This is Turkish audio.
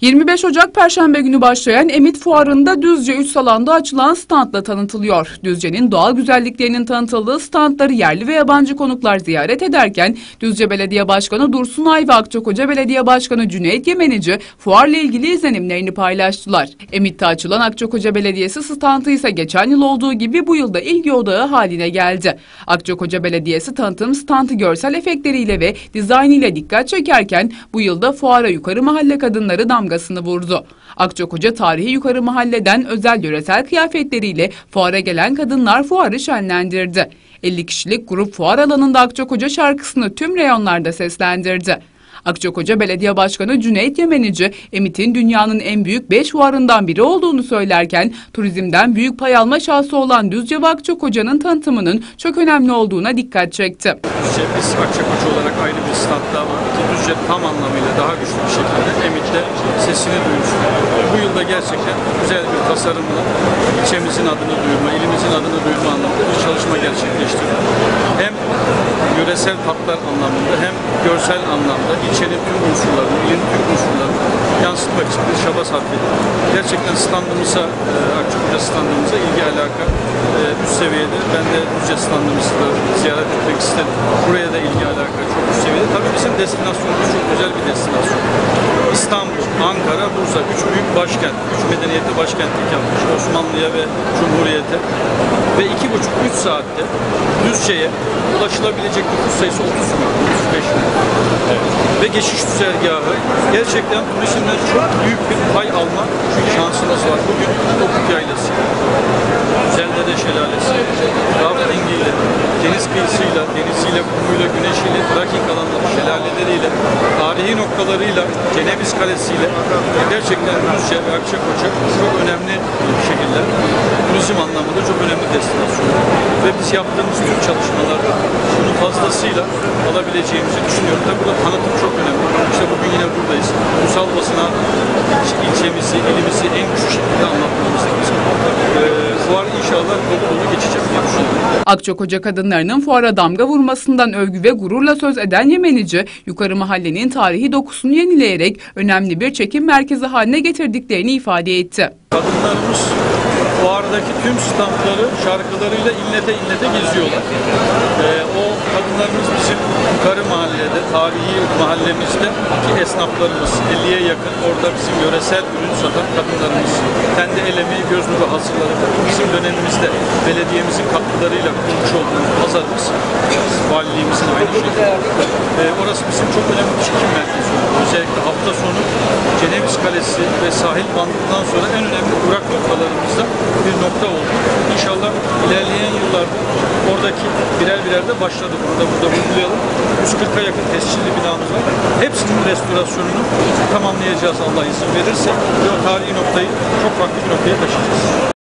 25 Ocak Perşembe günü başlayan Emit Fuarı'nda Düzce 3 salonda açılan standla tanıtılıyor. Düzce'nin doğal güzelliklerinin tanıtıldığı standları yerli ve yabancı konuklar ziyaret ederken Düzce Belediye Başkanı Dursun Ay ve Akçakoca Belediye Başkanı Cüneyt Yemenici fuarla ilgili izlenimlerini paylaştılar. Emit'te açılan Akçakoca Belediyesi standı ise geçen yıl olduğu gibi bu yılda ilgi odağı haline geldi. Akçakoca Belediyesi tanıtım standı görsel efektleriyle ve dizaynıyla dikkat çekerken bu yılda fuara yukarı mahalle kadınları damgasını vurdu. Akçakoca tarihi yukarı mahalleden özel yöresel kıyafetleriyle fuara gelen kadınlar fuarı şenlendirdi. 50 kişilik grup fuar alanında Akçakoca şarkısını tüm reyonlarda seslendirdi. Akçakoca Belediye Başkanı Cüneyt Yemenici, Emit'in dünyanın en büyük 5 fuarından biri olduğunu söylerken, turizmden büyük pay alma şansı olan Düzce ve Akçakoca'nın tanıtımının çok önemli olduğuna dikkat çekti. Biz Akçakoca olarak ayrı bir statta ama Düzce tam anlamıyla daha güçlü bir şekilde Emit'te sesini duyursun. Bu yılda gerçekten güzel bir tasarımla ilçemizin adını duyurma, ilimizin adını duyurma anlamında bir çalışma gerçekleştirdik. Hem yöresel tatlar anlamında hem görsel anlamda ilçenin tüm unsurlarını, ilin tüm unsurlarını çaba sarf ettik. Gerçekten standımıza, e, Akçakoca standımıza ilgi alaka e, üst seviyede. Ben de Düzce standımızı da ziyaret etmek istedim. Buraya da ilgi alaka çok üst seviyede. Tabii bizim destinasyonumuz çok güzel bir destinasyon. İstanbul, Ankara, Bursa, üç büyük başkent, üç medeniyeti başkentlik yapmış Osmanlı'ya ve Cumhuriyet'e. Ve iki buçuk, üç saatte Düzce'ye ulaşılabilecek nüfus sayısı 30 bin, 35 bin. Ve geçiş güzergahı gerçekten turizmden çok büyük bir pay alma şansımız var. Bugün Topuk Yaylası, Güzeldere Şelalesi, rafting ile, deniz kıyısıyla, deniziyle, kumuyla, güneşiyle, trekking alanları, şelaleleriyle, tarihi noktalarıyla, Ceneviz Kalesi'yle gerçekten Düzce ve Akçakoca çok önemli şehirler. Turizm anlamında. Ve biz yaptığımız tüm çalışmalarda bunun fazlasıyla alabileceğimizi düşünüyorum. Tabii burada tanıtım çok önemli. İşte bugün yine buradayız. Ulusal basına ilçemizi, ilimizi en güçlü şekilde anlatmamız lazım. Ee, fuar inşallah dolu dolu geçecek diye düşünüyorum. Akçakoca kadınlarının fuara damga vurmasından övgü ve gururla söz eden Yemenici, yukarı mahallenin tarihi dokusunu yenileyerek önemli bir çekim merkezi haline getirdiklerini ifade etti. Kadınlarımız fuardaki tüm standları şarkılarıyla inlete inlete geziyorlar. Ee, o kadınlarımız bizim yukarı mahallede, tarihi mahallemizde ki esnaflarımız 50'ye yakın orada bizim yöresel ürün satan kadınlarımız kendi el emeği göz nuru hazırladık. Bizim dönemimizde belediyemizin katkılarıyla kurmuş olduğumuz pazarımız, valiliğimizin aynı şekilde. Ee, orası bizim çok önemli bir çekim merkezi. Özellikle hafta sonu Ceneviz Kalesi ve sahil bandından sonra en önemli uğrak noktalarımızda bir nokta oldu. İnşallah ilerleyen yıllarda oradaki birer birer de başladı. Burada burada vurgulayalım. 140'a yakın tescilli binamız var. Hepsinin restorasyonunu tamamlayacağız Allah izin verirse ve o tarihi noktayı çok farklı bir noktaya taşıyacağız.